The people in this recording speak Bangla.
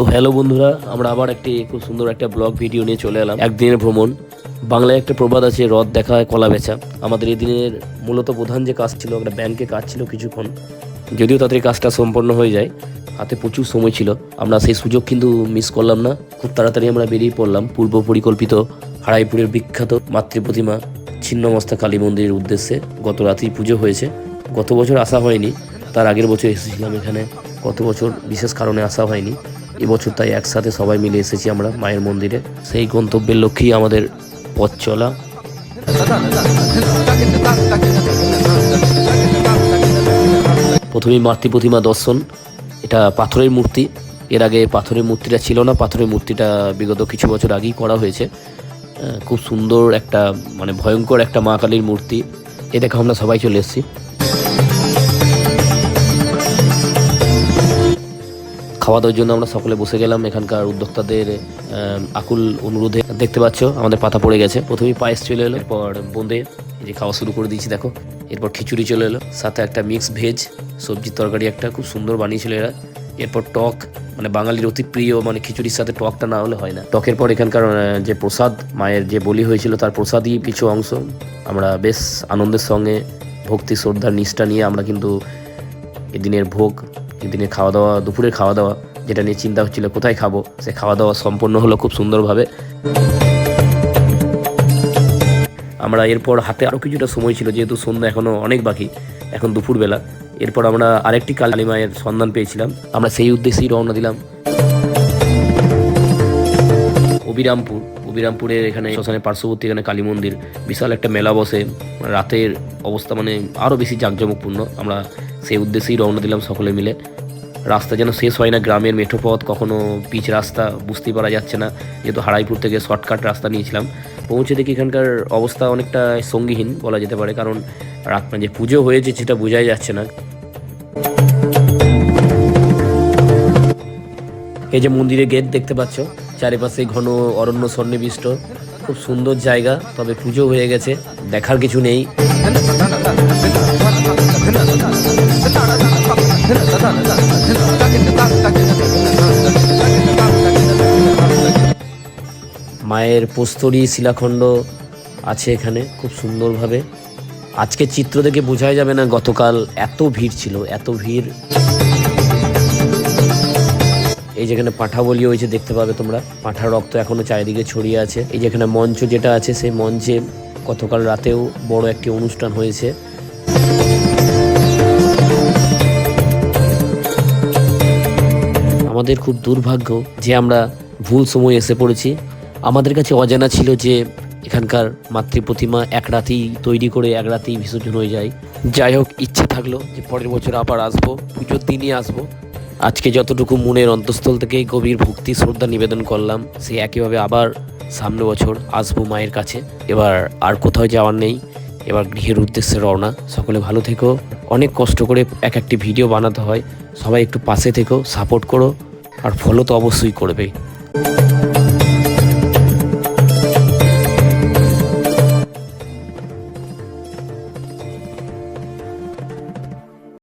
তো হ্যালো বন্ধুরা, আমরা আবার একটি খুব সুন্দর একটা ব্লগ ভিডিও নিয়ে চলে এলাম। একদিনের ভ্রমণ। বাংলায় একটা প্রবাদ আছে রথ দেখা হয়, কলা বেচা। আমাদের এই দিনের মূলত প্রধান যে কাজ ছিল, একটা ব্যাংকে কাজ ছিল কিছুক্ষণ, যদিও তাদের কাজটা সম্পন্ন হয়ে যায়। হাতে প্রচুর সময় ছিল। আমরা সেই সুযোগ কিন্তু মিস করলাম না। খুব তাড়াতাড়ি আমরা বেরিয়ে পড়লাম পূর্ব পরিকল্পিত হারাইপুরের বিখ্যাত মাতৃ প্রতিমা ছিন্নমস্তা কালী মন্দিরের উদ্দেশ্যে। গত রাতেই পুজো হয়েছে। গত বছর আসা হয়নি। তার আগের বছর এসেছিলাম এখানে। গত বছর বিশেষ কারণে আসা হয়নি। এবছর তাই একসাথে সবাই মিলে এসেছি আমরা মায়ের মন্দিরে। সেই গন্তব্যের লক্ষ্যেই আমাদের পথ চলা। প্রথমেই মাতৃ প্রতিমা দর্শন। এটা পাথরের মূর্তি। এর আগে পাথরের মূর্তিটা ছিল না। পাথরের মূর্তিটা বিগত কিছু বছর আগেই করা হয়েছে। খুব সুন্দর একটা মানে ভয়ঙ্কর একটা মা কালীর মূর্তি। এ দেখে আমরা সবাই চলে এসেছি। খাওয়া দাওয়ার জন্য আমরা সকলে বসে গেলাম। এখানকার উদ্যোক্তাদের আকুল অনুরোধে দেখতে পাচ্ছ, আমাদের পাতা পড়ে গেছে। প্রথমেই পায়েস চলে এলো, এরপর বোঁদে যে খাওয়া শুরু করে দিয়েছি, দেখো। এরপর খিচুড়ি চলে এলো, সাথে একটা মিক্স ভেজ সবজির তরকারি একটা, খুব সুন্দর বানিয়েছিল এরা। এরপর টক মানে বাঙালির অতি প্রিয় মানে খিচুড়ির সাথে টকটা না হলে হয় না। টকের পর এখানকার যে প্রসাদ, মায়ের যে বলি হয়েছিল, তার প্রসাদই কিছু অংশ। আমরা বেশ আনন্দের সঙ্গে ভক্তি, শ্রদ্ধার নিষ্ঠা নিয়ে আমরা কিন্তু এদিনের ভোগ এদিনের খাওয়া দাওয়া দুপুরের খাওয়া দাওয়া যেটা নিয়ে চিন্তা হচ্ছিল কোথায় খাব, সে খাওয়া দাওয়া সম্পন্ন হলো খুব সুন্দরভাবে। আমরা এরপর হাতে আরও কিছুটা সময় ছিল, যেহেতু সন্ধ্যা এখনও অনেক বাকি, এখন দুপুরবেলা। এরপর আমরা আরেকটি কালী মায়ের সন্ধান পেয়েছিলাম। আমরা সেই উদ্দেশ্যেই রওনা দিলাম। অবিরামপুর। অবিরামপুরের এখানে শ্মশানের পার্শ্ববর্তী এখানে কালী মন্দির, বিশাল একটা মেলা বসে। রাতের অবস্থা মানে আরও বেশি জাঁকজমকপূর্ণ। আমরা সেই উদ্দেশ্যেই রওনা দিলাম সকলে মিলে। রাস্তা যেন শেষ হয় না, গ্রামের মেঠো পথ কখনো পিচ রাস্তা বুঝতেই পারা যাচ্ছে না। যেহেতু হারাইপুর থেকে শর্টকাট রাস্তা নিয়েছিলাম, পৌঁছে দেখি এখানকার অবস্থা অনেকটা সঙ্গীহীন বলা যেতে পারে, কারণ রাত মানে যে পুজো হয়েছে সেটা বোঝাই যাচ্ছে না। এই যে মন্দিরের গেট দেখতে পাচ্ছ চারিপাশে ঘন অরণ্য সন্নিবিষ্ট। খুব সুন্দর জায়গা, তবে পুজো হয়ে গেছে, দেখার কিছু নেই। মায়ের প্রস্তরী শিলাখণ্ড আছে এখানে, খুব সুন্দরভাবে। আজকে চিত্র দেখে বোঝাই যাবে না, গতকাল এত ভিড় ছিল, এত ভিড়। এই যেখানে পাঁঠা বলি হয়েছে, দেখতে পাবে তোমরা। পাঁঠার রক্ত এখনও চারিদিকে ছড়িয়ে আছে। এই যেখানে মঞ্চ যেটা আছে, সেই মঞ্চে গতকাল রাতেও বড় একটি অনুষ্ঠান হয়েছে। আমাদের খুব দুর্ভাগ্য যে আমরা ভুল সময় এসে পড়েছি। আমাদের কাছে অজানা ছিল যে এখানকার মাতৃ প্রতিমা এক রাতেই তৈরি করে, এক রাতেই বিসর্জন হয়ে যায়। যাই হোক, ইচ্ছে থাকল যে পরের বছর আবার আসব, পুজোর দিনই আসব। আজকে যতটুকু মনের অন্তঃস্থল থেকে গভীর ভক্তি, শ্রদ্ধা নিবেদন করলাম সে একইভাবে আবার সামনে বছর আসব মায়ের কাছে। এবার আর কোথাও যাওয়ার নেই। এবার গৃহের উদ্দেশ্যে রওনা। সকলে ভালো থেকো। অনেক কষ্ট করে এক একটি ভিডিও বানাতে হয়। সবাই একটু পাশে থেকো, সাপোর্ট করো। আর ফলো তো অবশ্যই করবে